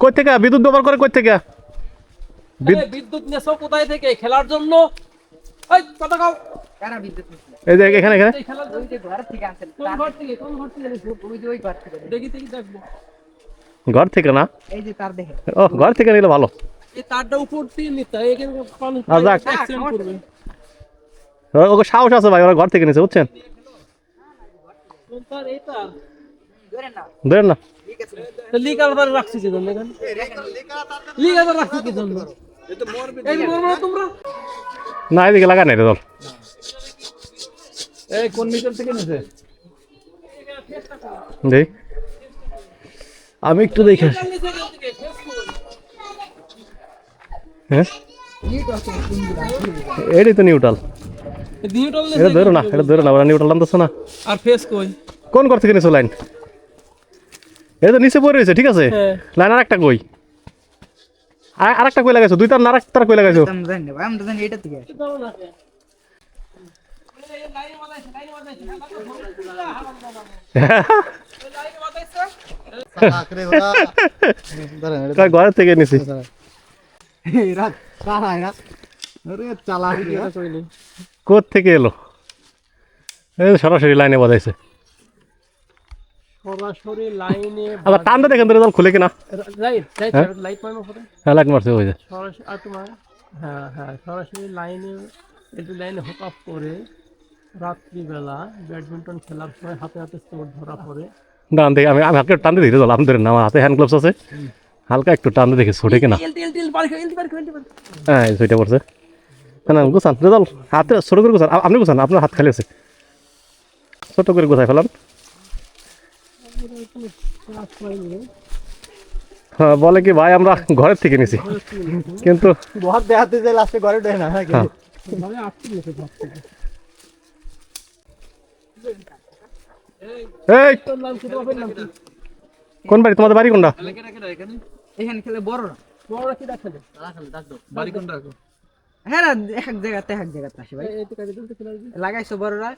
কই থেকে? বিদ্যুৎ ব্যবহার করে কই থেকে? বিদ- বিদ্যুৎ নেছো কোথায় থেকে? খেলার জন্য? এই কথা কাও। কারা বিদ্যুৎ এই যে এখানে এখানে। এই খেলার ওই যে ঘর থেকে আনছেন। কোন ঘর থেকে? কোন ঘর থেকে? ওই যে ওই ঘর থেকে। দেখি দেখি দেখব। ঘর থেকে না? এই যে তার দেখে ও ঘর থেকে নিলে ভালো। এই তারটা উপর দিয়ে নিতে এখানে পানি আর যাক। ও- ওকে সাহস আছে ভাই ওরা ঘর থেকে নিছে বুঝছেন? কোন তার? এই তার? ধরেন না। তো লিক আলাদা রাখছি কি জন্য লিক আলাদা রাখছি কি জন্য? না এদিকে লাগা নাই রে দল। এই কোন মিটার থেকে নিছে? দেখ। আমি একটু দেখে। হ্যাঁ? এটাই তো নিউট্রাল এটা ধরো না এটা ধরো না ওরা নিউট্রাল আনতেছে না। আর ফেস কই? কোন ঘর থেকে নিছো লাইন এটা তো নিচে পড়ে রয়েছে ঠিক আছে? হ্যাঁ। লাইন আর একটা কই? আর আরেকটা কই লাগাইছো? দুই তার না আরেকটা কই লাগাইছো? এটা থেকে। নিছি আরে কোথ থেকে এলো? সরাসরি লাইনে বাজাইছে। সরাসরি লাইনে আবার দেখেন রেজাল্ট খুলে কিনা। লাইট লাইট হ্যাঁ? লাইট মারবো হ্যাঁ লাইট মারছে ওই যে। সরাসরি আর তোমার হ্যাঁ হ্যাঁ সরাসরি লাইনে একটু লাইনে হুক আপ করে রাত্রিবেলা ব্যাডমিন্টন খেলার সময় হাতে হাতে চোট ধরা পড়ে। দাঁড়ান দেখি আমি আমি হালকা টানতে দিই রেজাল্ট আমি আমার হাতে হ্যান্ড গ্লাভস আছে। হালকা একটু টানতে দেখি ছোটে কিনা। হ্যাঁ ছয়টা পড়ছে। না না গুছান রেজাল্ট হাতে ছোট করে গুছান। আ- আপনি গুছান আপনার হাত খালি আছে। ছোট করে গোসাই ফেলান হ্যাঁ বলে কি ভাই আমরা ঘরের থেকে নিছি কিন্তু বহুত দেখাতে যে লাস্টে ঘরে ঢোকে না হ্যাঁ ভাবে আসতে গেছে ঘর থেকে এই তোর নাম কি তোমার নাম কি কোন বাড়ি তোমাদের বাড়ি কোনটা এখানে খেলে বড় না বড়রা কি দেখা যায় হ্যাঁ না এক এক জায়গাতে এক এক জায়গাতে আসে ভাই এই তো কাজে দিতে খেলা লাগাইছো বড়রা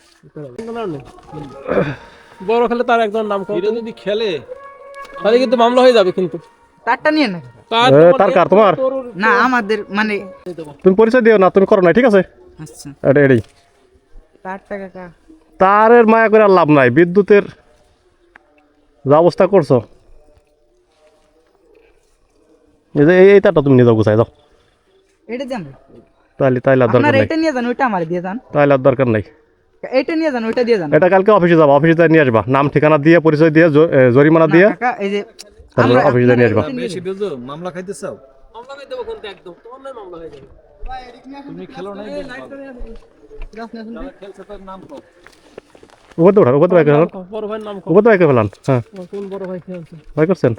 বড় খেলে তার একজন নাম কর যদি খেলে তাহলে কিন্তু মামলা হয়ে যাবে কিন্তু। তারটা নিয়ে না তার কার তোমার? না আমাদের মানে তুমি পরিচয় দিও না তুমি করো না ঠিক আছে? আচ্ছা। এটা এটাই। তারটা কাকা। তারের মায়া করে আর লাভ নাই বিদ্যুতের যা অবস্থা করছ। এই যে এই- তারটা তুমি নিয়ে যাও গুছাই যাও এটা দেন তাহলে তাইলে দরকার নাই। এটা নিয়ে যান ওইটা আমার দিয়ে যান। দরকার নাই। এইটা নিয়ে যান ওইটা দিয়ে যান। এটা কালকে অফিসে যাব অফিসে যাই নিয়ে আসবা। নাম ঠিকানা দিয়ে পরিচয় দিয়ে জরিমানা দিয়ে এই যে আমরা- অফিসে নিয়ে আসবা। আপনারা এটা নিয়ে যান। মামলা খাইতে চাও? মামলা হয়ে দেবো কিন্তু একদম? তোমার মামলা হয়ে যাবে। তুমি খেলো নাই উপর উঠান উপর বাইকে ফেলান। বড় ভাইয়ের নাম কর উপর বাইকে ফেলান হ্যাঁ। ভাই করছেন?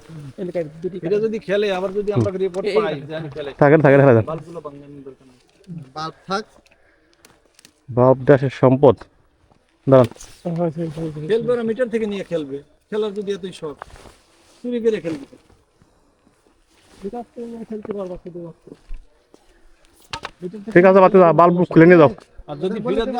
এটা যদি খেলে আবার যদি আমরা রিপোর্ট পাই যে আমি খেলে থাকেন বাল্ব থাক বাপ দেশের সম্পদ। দাঁড়ান। খেলবে ওরা মিটার থেকে নিয়ে খেলবে। খেলার যদি এতই শখ চুরি করে খেলবে। খেলতে পারবা শুধু ঠিক আছে বাতি বাল্ব খুলে নিয়ে যাও। আর যদি বিরোধী